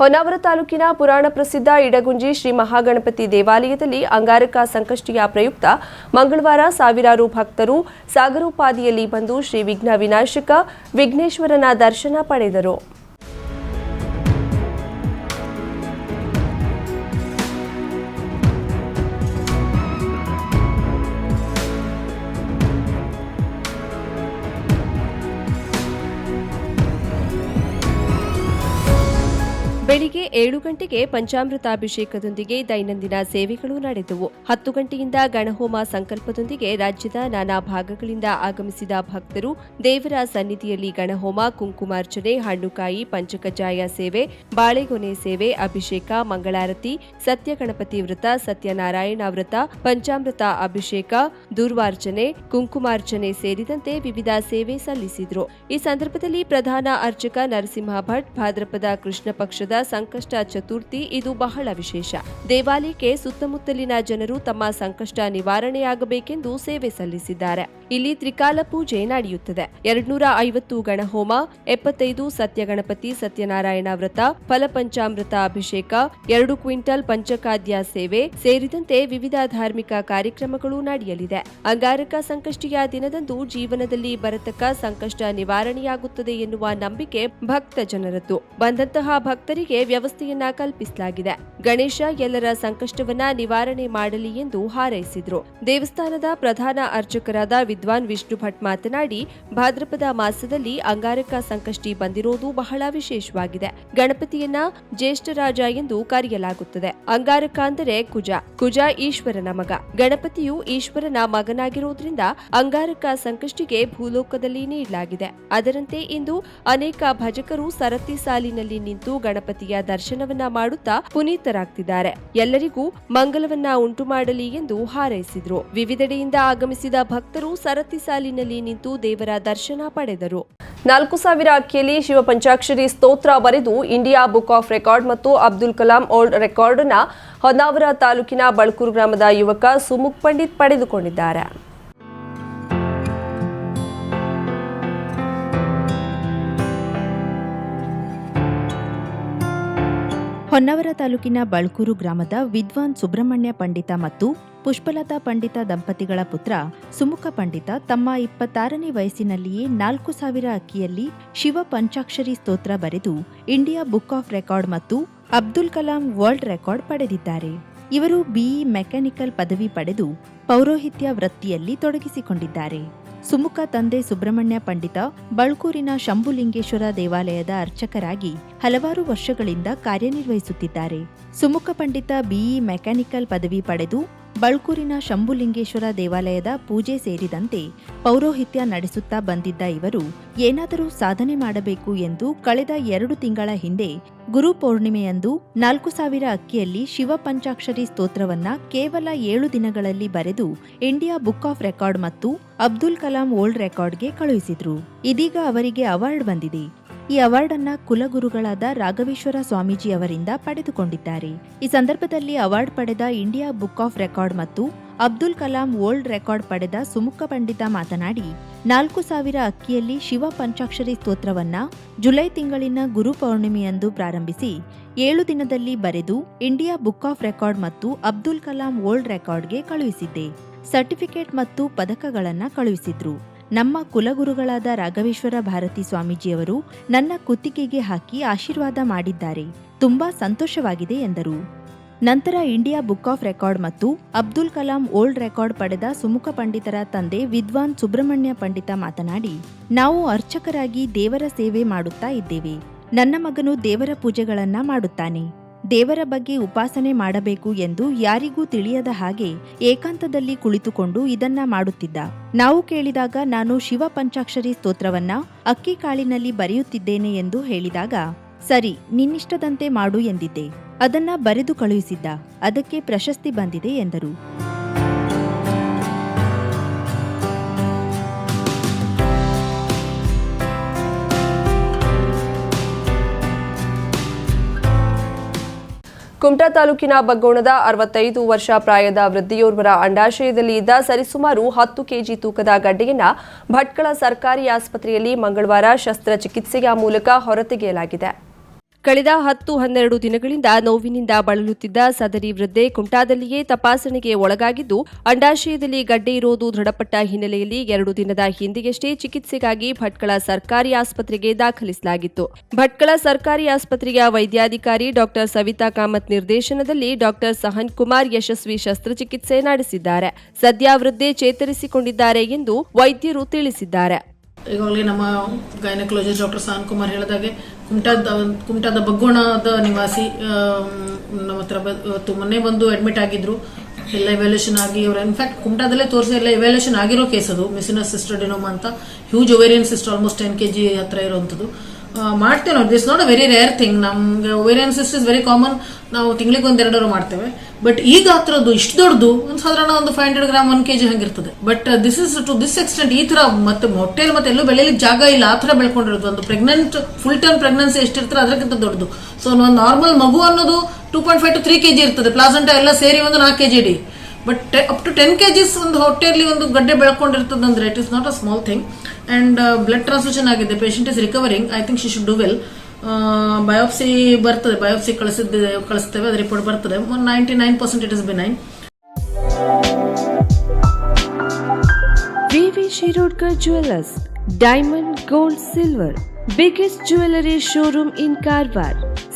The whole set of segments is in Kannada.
ಹೊನ್ನಾವರ ತಾಲೂಕಿನ ಪುರಾಣ ಪ್ರಸಿದ್ಧ ಇಡಗುಂಜಿ ಶ್ರೀ ಮಹಾಗಣಪತಿ ದೇವಾಲಯದಲ್ಲಿ ಅಂಗಾರಕ ಸಂಕಷ್ಟಿಯ ಪ್ರಯುಕ್ತ ಮಂಗಳವಾರ ಸಾವಿರಾರು ಭಕ್ತರು ಸಾಗರೋಪಾದಿಯಲ್ಲಿ ಬಂದು ಶ್ರೀ ವಿಘ್ನ ವಿನಾಶಕ ವಿಘ್ನೇಶ್ವರನ ದರ್ಶನ ಪಡೆದರು. ಬೆಳಿಗ್ಗೆ ಏಳು ಗಂಟೆಗೆ ಪಂಚಾಮೃತಾಭಿಷೇಕದೊಂದಿಗೆ ದೈನಂದಿನ ಸೇವೆಗಳು ನಡೆದವು. ಹತ್ತು ಗಂಟೆಯಿಂದ ಗಣಹೋಮ ಸಂಕಲ್ಪದೊಂದಿಗೆ ರಾಜ್ಯದ ನಾನಾ ಭಾಗಗಳಿಂದ ಆಗಮಿಸಿದ ಭಕ್ತರು ದೇವರ ಸನ್ನಿಧಿಯಲ್ಲಿ ಗಣಹೋಮ, ಕುಂಕುಮಾರ್ಚನೆ, ಹಣ್ಣುಕಾಯಿ ಪಂಚಕಜ್ಜಾಯ ಸೇವೆ, ಬಾಳೆಗೊನೆ ಸೇವೆ, ಅಭಿಷೇಕ, ಮಂಗಳಾರತಿ ಸತ್ಯ ಗಣಪತಿ ವ್ರತ, ಸತ್ಯನಾರಾಯಣ ವ್ರತ, ಪಂಚಾಮೃತ ಅಭಿಷೇಕ, ದುರ್ವಾರ್ಚನೆ, ಕುಂಕುಮಾರ್ಚನೆ ಸೇರಿದಂತೆ ವಿವಿಧ ಸೇವೆ ಸಲ್ಲಿಸಿದರು. ಈ ಸಂದರ್ಭದಲ್ಲಿ ಪ್ರಧಾನ ಅರ್ಚಕ ನರಸಿಂಹ ಭಟ್ ಭಾದ್ರಪದ ಕೃಷ್ಣ ಪಕ್ಷದ ಸಂಕಷ್ಟ ಚತುರ್ಥಿ, ಇದು ಬಹಳ ವಿಶೇಷ. ದೇವಾಲಯಕ್ಕೆ ಸುತ್ತಮುತ್ತಲಿನ ಜನರು ತಮ್ಮ ಸಂಕಷ್ಟ ನಿವಾರಣೆಯಾಗಬೇಕೆಂದು ಸೇವೆ ಸಲ್ಲಿಸಿದ್ದಾರೆ. ಇಲ್ಲಿ ತ್ರಿಕಾಲ ಪೂಜೆ ನಡೆಯುತ್ತದೆ. ಎರಡ್ನೂರ ಐವತ್ತು ಗಣಹೋಮ, ಎಪ್ಪತ್ತೈದು ಸತ್ಯಗಣಪತಿ, ಸತ್ಯನಾರಾಯಣ ವ್ರತ, ಫಲಪಂಚಾಮೃತ ಅಭಿಷೇಕ, ಎರಡು ಕ್ವಿಂಟಲ್ ಪಂಚಕಾದ್ಯ ಸೇವೆ ಸೇರಿದಂತೆ ವಿವಿಧ ಧಾರ್ಮಿಕ ಕಾರ್ಯಕ್ರಮಗಳು ನಡೆಯಲಿದೆ. ಅಂಗಾರಕ ಸಂಕಷ್ಟಿಯ ದಿನದಂದು ಜೀವನದಲ್ಲಿ ಬರತಕ್ಕ ಸಂಕಷ್ಟ ನಿವಾರಣೆಯಾಗುತ್ತದೆ ಎನ್ನುವ ನಂಬಿಕೆ ಭಕ್ತ ಜನರದ್ದು. ಬಂದಂತಹ ಭಕ್ತರಿಗೆ ವ್ಯವಸ್ಥೆಯನ್ನ ಕಲ್ಪಿಸಲಾಗಿದೆ. ಗಣೇಶ ಎಲ್ಲರ ಸಂಕಷ್ಟವನ್ನ ನಿವಾರಣೆ ಮಾಡಲಿ ಎಂದು ಹಾರೈಸಿದ್ರು. ದೇವಸ್ಥಾನದ ಪ್ರಧಾನ ಅರ್ಚಕರಾದ ವಿದ್ವಾನ್ ವಿಷ್ಣು ಭಟ್ ಮಾತನಾಡಿ, ಭಾದ್ರಪದ ಮಾಸದಲ್ಲಿ ಅಂಗಾರಕ ಸಂಕಷ್ಟಿ ಬಂದಿರೋದು ಬಹಳ ವಿಶೇಷವಾಗಿದೆ. ಗಣಪತಿಯನ್ನ ಜ್ಯೇಷ್ಠರಾಜ ಎಂದು ಕರೆಯಲಾಗುತ್ತದೆ. ಅಂಗಾರಕ ಅಂದರೆ ಕುಜ ಕುಜ ಈಶ್ವರನ ಮಗ. ಗಣಪತಿಯು ಈಶ್ವರನ ಮಗನಾಗಿರುವುದರಿಂದ ಅಂಗಾರಕ ಸಂಕಷ್ಟಿಗೆ ಭೂಲೋಕದಲ್ಲಿ ನೀಡಲಾಗಿದೆ. ಅದರಂತೆ ಇಂದು ಅನೇಕ ಭಜಕರು ಸರತಿ ಸಾಲಿನಲ್ಲಿ ನಿಂತು ಗಣಪತಿಯ ದರ್ಶನವನ್ನ ಮಾಡುತ್ತಾ ಪುನೀತರಾಗ್ತಿದ್ದಾರೆ. ಎಲ್ಲರಿಗೂ ಮಂಗಲವನ್ನ ಉಂಟು ಮಾಡಲಿ ಎಂದು ಹಾರೈಸಿದ್ರು. ವಿವಿಧೆಡೆಯಿಂದ ಆಗಮಿಸಿದ ಭಕ್ತರು ಸರತಿ ಸಾಲಿನಲ್ಲಿ ನಿಂತು ದೇವರ ದರ್ಶನ ಪಡೆದರು. ನಾಲ್ಕು ಸಾವಿರ ಅಕ್ಕಿಯಲ್ಲಿ ಶಿವಪಂಚಾಕ್ಷರಿ ಸ್ತೋತ್ರ ಬರೆದು ಇಂಡಿಯಾ ಬುಕ್ ಆಫ್ ರೆಕಾರ್ಡ್ ಮತ್ತು ಅಬ್ದುಲ್ ಕಲಾಂ ಓಲ್ಡ್ ರೆಕಾರ್ಡ್ ಅನ್ನ ಹೊನ್ನಾವರ ತಾಲೂಕಿನ ಬಳಕೂರು ಗ್ರಾಮದ ಯುವಕ ಸುಮುಖ್ ಪಂಡಿತ್ ಪಡೆದುಕೊಂಡಿದ್ದಾರೆ. ಹೊನ್ನಾವರ ತಾಲೂಕಿನ ಬಳ್ಕೂರು ಗ್ರಾಮದ ವಿದ್ವಾನ್ ಸುಬ್ರಹ್ಮಣ್ಯ ಪಂಡಿತ ಮತ್ತು ಪುಷ್ಪಲತಾ ಪಂಡಿತ ದಂಪತಿಗಳ ಪುತ್ರ ಸುಮುಖ ಪಂಡಿತ ತಮ್ಮ ಇಪ್ಪತ್ತಾರನೇ ವಯಸ್ಸಿನಲ್ಲಿಯೇ ನಾಲ್ಕು ಸಾವಿರ ಅಕ್ಕಿಯಲ್ಲಿ ಶಿವ ಪಂಚಾಕ್ಷರಿ ಸ್ತೋತ್ರ ಬರೆದು ಇಂಡಿಯಾ ಬುಕ್ ಆಫ್ ರೆಕಾರ್ಡ್ ಮತ್ತು ಅಬ್ದುಲ್ ಕಲಾಂ ವರ್ಲ್ಡ್ ರೆಕಾರ್ಡ್ ಪಡೆದಿದ್ದಾರೆ. ಇವರು ಬಿಇ ಮೆಕ್ಯಾನಿಕಲ್ ಪದವಿ ಪಡೆದು ಪೌರೋಹಿತ್ಯ ವೃತ್ತಿಯಲ್ಲಿ ತೊಡಗಿಸಿಕೊಂಡಿದ್ದಾರೆ. ಸುಮುಖ ತಂದೆ ಸುಬ್ರಹ್ಮಣ್ಯ ಪಂಡಿತ ಬಳ್ಕೂರಿನ ಶಂಭುಲಿಂಗೇಶ್ವರ ದೇವಾಲಯದ ಅರ್ಚಕರಾಗಿ ಹಲವಾರು ವರ್ಷಗಳಿಂದ ಕಾರ್ಯನಿರ್ವಹಿಸುತ್ತಿದ್ದಾರೆ. ಸುಮುಖ ಪಂಡಿತ ಬಿಇ ಮೆಕ್ಯಾನಿಕಲ್ ಪದವಿ ಪಡೆದು ಬಳ್ಕೂರಿನ ಶಂಭುಲಿಂಗೇಶ್ವರ ದೇವಾಲಯದ ಪೂಜೆ ಸೇರಿದಂತೆ ಪೌರೋಹಿತ್ಯ ನಡೆಸುತ್ತಾ ಬಂದಿದ್ದ ಇವರು ಏನಾದರೂ ಸಾಧನೆ ಮಾಡಬೇಕು ಎಂದು ಕಳೆದ ಎರಡು ತಿಂಗಳ ಹಿಂದೆ ಗುರು ಪೌರ್ಣಿಮೆಯಂದು ನಾಲ್ಕು ಸಾವಿರ ಅಕ್ಕಿಯಲ್ಲಿ ಶಿವ ಪಂಚಾಕ್ಷರಿ ಸ್ತೋತ್ರವನ್ನ ಕೇವಲ ಏಳು ದಿನಗಳಲ್ಲಿ ಬರೆದು ಇಂಡಿಯಾ ಬುಕ್ ಆಫ್ ರೆಕಾರ್ಡ್ ಮತ್ತು ಅಬ್ದುಲ್ ಕಲಾಂ ಓಲ್ಡ್ ರೆಕಾರ್ಡ್ಗೆ ಕಳುಹಿಸಿದ್ರು. ಇದೀಗ ಅವರಿಗೆ ಅವಾರ್ಡ್ ಬಂದಿದೆ. ಈ ಅವಾರ್ಡ್ ಅನ್ನ ಕುಲಗುರುಗಳಾದ ರಾಘವೇಶ್ವರ ಸ್ವಾಮೀಜಿ ಅವರಿಂದ ಪಡೆದುಕೊಂಡಿದ್ದಾರೆ. ಈ ಸಂದರ್ಭದಲ್ಲಿ ಅವಾರ್ಡ್ ಪಡೆದ ಇಂಡಿಯಾ ಬುಕ್ ಆಫ್ ರೆಕಾರ್ಡ್ ಮತ್ತು ಅಬ್ದುಲ್ ಕಲಾಂ ವರ್ಲ್ಡ್ ರೆಕಾರ್ಡ್ ಪಡೆದ ಸುಮುಖ ಪಂಡಿತ ಮಾತನಾಡಿ, ನಾಲ್ಕು ಸಾವಿರ ಅಕ್ಕಿಯಲ್ಲಿ ಶಿವ ಪಂಚಾಕ್ಷರಿ ಸ್ತೋತ್ರವನ್ನ ಜುಲೈ ತಿಂಗಳಿನ ಗುರು ಪೌರ್ಣಿಮೆಯಂದು ಪ್ರಾರಂಭಿಸಿ, ಏಳು ದಿನದಲ್ಲಿ ಬರೆದು ಇಂಡಿಯಾ ಬುಕ್ ಆಫ್ ರೆಕಾರ್ಡ್ ಮತ್ತು ಅಬ್ದುಲ್ ಕಲಾಂ ವರ್ಲ್ಡ್ ರೆಕಾರ್ಡ್ಗೆ ಕಳುಹಿಸಿದ್ದೆ. ಸರ್ಟಿಫಿಕೇಟ್ ಮತ್ತು ಪದಕಗಳನ್ನು ಕಳುಹಿಸಿದ್ರು. ನಮ್ಮ ಕುಲಗುರುಗಳಾದ ರಾಘವೇಶ್ವರ ಭಾರತಿ ಸ್ವಾಮೀಜಿಯವರು ನನ್ನ ಕುತ್ತಿಗೆಗೆ ಹಾಕಿ ಆಶೀರ್ವಾದ ಮಾಡಿದ್ದಾರೆ. ತುಂಬಾ ಸಂತೋಷವಾಗಿದೆ ಎಂದರು. ನಂತರ ಇಂಡಿಯಾ ಬುಕ್ ಆಫ್ ರೆಕಾರ್ಡ್ ಮತ್ತು ಅಬ್ದುಲ್ ಕಲಾಂ ಓಲ್ಡ್ ರೆಕಾರ್ಡ್ ಪಡೆದ ಸುಮುಖ ಪಂಡಿತರ ತಂದೆ ವಿದ್ವಾನ್ ಸುಬ್ರಹ್ಮಣ್ಯ ಪಂಡಿತ ಮಾತನಾಡಿ, ನಾವು ಅರ್ಚಕರಾಗಿ ದೇವರ ಸೇವೆ ಮಾಡುತ್ತಾ ಇದ್ದೇವೆ. ನನ್ನ ಮಗನು ದೇವರ ಪೂಜೆಗಳನ್ನ ಮಾಡುತ್ತಾನೆ. ದೇವರ ಬಗ್ಗೆ ಉಪಾಸನೆ ಮಾಡಬೇಕು ಎಂದು ಯಾರಿಗೂ ತಿಳಿಯದ ಹಾಗೆ ಏಕಾಂತದಲ್ಲಿ ಕುಳಿತುಕೊಂಡು ಇದನ್ನ ಮಾಡುತ್ತಿದ್ದ. ನಾವು ಕೇಳಿದಾಗ ನಾನು ಶಿವ ಪಂಚಾಕ್ಷರಿ ಸ್ತೋತ್ರವನ್ನ ಅಕ್ಕಿ ಕಾಳಿನಲ್ಲಿ ಬರೆಯುತ್ತಿದ್ದೇನೆ ಎಂದು ಹೇಳಿದಾಗ, ಸರಿ, ನಿನ್ನಿಷ್ಟದಂತೆ ಮಾಡು ಎಂದಿದ್ದೆ. ಅದನ್ನ ಬರೆದು ಕಳುಹಿಸಿದ್ದ. ಅದಕ್ಕೆ ಪ್ರಶಸ್ತಿ ಬಂದಿದೆ ಎಂದರು. ಕುಮಟಾ ತಾಲೂಕಿನ ಬಗ್ಗೋಣದ ಅರವತ್ತೈದು ವರ್ಷ ಪ್ರಾಯದ ವೃದ್ಧಿಯೋರ್ವರ ಅಂಡಾಶಯದಲ್ಲಿ ಇದ್ದ ಸರಿಸುಮಾರು ಹತ್ತು ಕೆಜಿ ತೂಕದ ಗಡ್ಡೆಯನ್ನ ಭಟ್ಕಳ ಸರ್ಕಾರಿ ಆಸ್ಪತ್ರೆಯಲ್ಲಿ ಮಂಗಳವಾರ ಶಸ್ತ್ರಚಿಕಿತ್ಸೆಯ ಮೂಲಕ ಹೊರತೆಗೆಯಲಾಗಿದೆ. ಕಳೆದ ಹತ್ತು ಹನ್ನೆರಡು ದಿನಗಳಿಂದ ನೋವಿನಿಂದ ಬಳಲುತ್ತಿದ್ದ ಸದರಿ ವೃದ್ಧೆ ಕುಂಟಾದಲ್ಲಿಯೇ ತಪಾಸಣೆಗೆ ಒಳಗಾಗಿದ್ದು, ಅಂಡಾಶಯದಲ್ಲಿ ಗಡ್ಡೆ ಇರೋದು ದೃಢಪಟ್ಟ ಹಿನ್ನೆಲೆಯಲ್ಲಿ ಎರಡು ದಿನದ ಹಿಂದೆಯಷ್ಟೇ ಚಿಕಿತ್ಸೆಗಾಗಿ ಭಟ್ಕಳ ಸರ್ಕಾರಿ ಆಸ್ಪತ್ರೆಗೆ ದಾಖಲಿಸಲಾಗಿತ್ತು. ಭಟ್ಕಳ ಸರ್ಕಾರಿ ಆಸ್ಪತ್ರೆಯ ವೈದ್ಯಾಧಿಕಾರಿ ಡಾಕ್ಟರ್ ಸವಿತಾ ಕಾಮತ್ ನಿರ್ದೇಶನದಲ್ಲಿ ಡಾಕ್ಟರ್ ಸಹನ್ ಕುಮಾರ್ ಯಶಸ್ವಿ ಶಸ್ತ್ರಚಿಕಿತ್ಸೆ ನಡೆಸಿದ್ದಾರೆ. ಸದ್ಯ ವೃದ್ಧೆ ಚೇತರಿಸಿಕೊಂಡಿದ್ದಾರೆ ಎಂದು ವೈದ್ಯರು ತಿಳಿಸಿದ್ದಾರೆ. ಈಗಾಗಲೇ ನಮ್ಮ ಗೈನಕಾಲಜಿಸ್ಟ್ ಡಾಕ್ಟರ್ ಸಾನ್ ಕುಮಾರ್ ಹೇಳಿದಾಗೆ, ಕುಮಟಾದ ಕುಮಟಾದ ಬಗ್ಗೋಣದ ನಿವಾಸಿ ನಮ್ಮ ಹತ್ರ ಇವತ್ತು ಮೊನ್ನೆ ಬಂದು ಅಡ್ಮಿಟ್ ಆಗಿದ್ರು. ಎಲ್ಲ ಇವ್ಯಾಲ್ಯೂಷನ್ ಆಗಿ ಅವ್ರು ಇನ್ಫ್ಯಾಕ್ಟ್ ಕುಮಟಾದಲ್ಲೇ ತೋರಿಸಿ ಎಲ್ಲ ಇವ್ಯಾಲ್ಯೂಷನ್ ಆಗಿರೋ ಕೇಸ್ ಅದು ಮಿಸಿನ ಸಿಸ್ಟರ್ ಡಿನೋಮಾ ಅಂತ. Huge ovarian cyst almost ten K G ಹತ್ರ ಇರುವಂಥದ್ದು. ಮಾಡ್ತೇವೆ ನೋಡಿ this not a very rare thing ನಮ್ಗೆ ovarian cyst is very common ನಾವು ತಿಂಗಳಿಗೆ ಒಂದು ಎರಡರು ಮಾಡ್ತೇವೆ. ಬಟ್ ಈಗ ಗಾತ್ರದ್ದು ಇಷ್ಟು ದೊಡ್ಡದು, ಒಂದು ಸಾಧಾರಣ ಒಂದು five hundred gram one K G ಹಂಗಿರ್ತದೆ but this is to this extent ಈ ತರ ಮತ್ತೆ ಮೊಟ್ಟೆಲಿ ಮತ್ತೆ ಎಲ್ಲೂ ಬೆಳೆಯಲಿಕ್ಕೆ ಜಾಗ ಇಲ್ಲ. ಆ ಥರ ಬೆಳ್ಕೊಂಡಿರೋದು. ಒಂದು ಪ್ರೆಗ್ನೆಂಟ್ ಫುಲ್ ಟರ್ಮ್ ಪ್ರೆಗ್ನೆನ್ಸಿ ಎಷ್ಟಿರ್ತಾರೆ ಅದಕ್ಕಿಂತ ದೊಡ್ಡದು. ಸೊ ಒಂದು ನಾರ್ಮಲ್ ಮಗು ಅನ್ನೋದು two point five to three KG ಇರ್ತದೆ. ಪ್ಲಾಸಂಟ ಎಲ್ಲ ಸೇರಿ ಒಂದು ನಾಲ್ಕು K G ED. But up to ten K Gs ಒಂದು ಹೊಟ್ಟೆಯಲ್ಲಿ ಒಂದು ಗಡ್ಡೆ ಬೆಳ್ಕೊಂಡಿರ್ತದೆ ಅಂದರೆ it is not a small thing and blood transfusion ಆಗಿದೆ. Patient is recovering I think she should do well biopsy ಬರ್ತದೆ. ಬಯೋಪ್ಸಿ ಕಳಿಸಿದ್ದೆ, ಕಳಿಸ್ತೇವೆ. ಅದು ರಿಪೋರ್ಟ್ ಬರ್ತದೆ. Ninety nine percent it is benign VV Shirodkar jewellers diamond gold silver biggest jewellery showroom in Karwar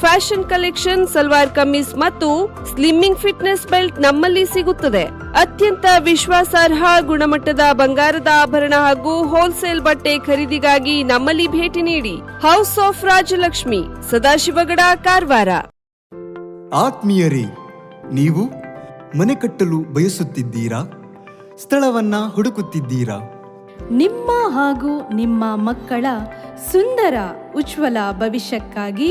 Fashion collection salwar kameez ಮತ್ತು ಸ್ಲಿಮ್ಮಿಂಗ್ ಫಿಟ್ನೆಸ್ ಬೆಲ್ಟ್ ನಮ್ಮಲ್ಲಿ ಸಿಗುತ್ತದೆ. ಅತ್ಯಂತ ವಿಶ್ವಾಸಾರ್ಹ ಗುಣಮಟ್ಟದ ಬಂಗಾರದ ಆಭರಣ ಹಾಗೂ ಹೋಲ್ಸೇಲ್ ಬಟ್ಟೆ ಖರೀದಿಗಾಗಿ ನಮ್ಮಲ್ಲಿ ಭೇಟಿ ನೀಡಿ. ಹೌಸ್ ಆಫ್ ರಾಜಲಕ್ಷ್ಮಿ ಸದಾಶಿವಗಡ ಕಾರವಾರ ಆತ್ಮೀಯರೇ ನೀವು ಮನೆ ಕಟ್ಟಲು ಬಯಸುತ್ತಿದ್ದೀರಾ? ಸ್ಥಳವನ್ನ ಹುಡುಕುತ್ತಿದ್ದೀರಾ? ನಿಮ್ಮ ಹಾಗೂ ನಿಮ್ಮ ಮಕ್ಕಳ ಸುಂದರ ಉಜ್ವಲ ಭವಿಷ್ಯಕ್ಕಾಗಿ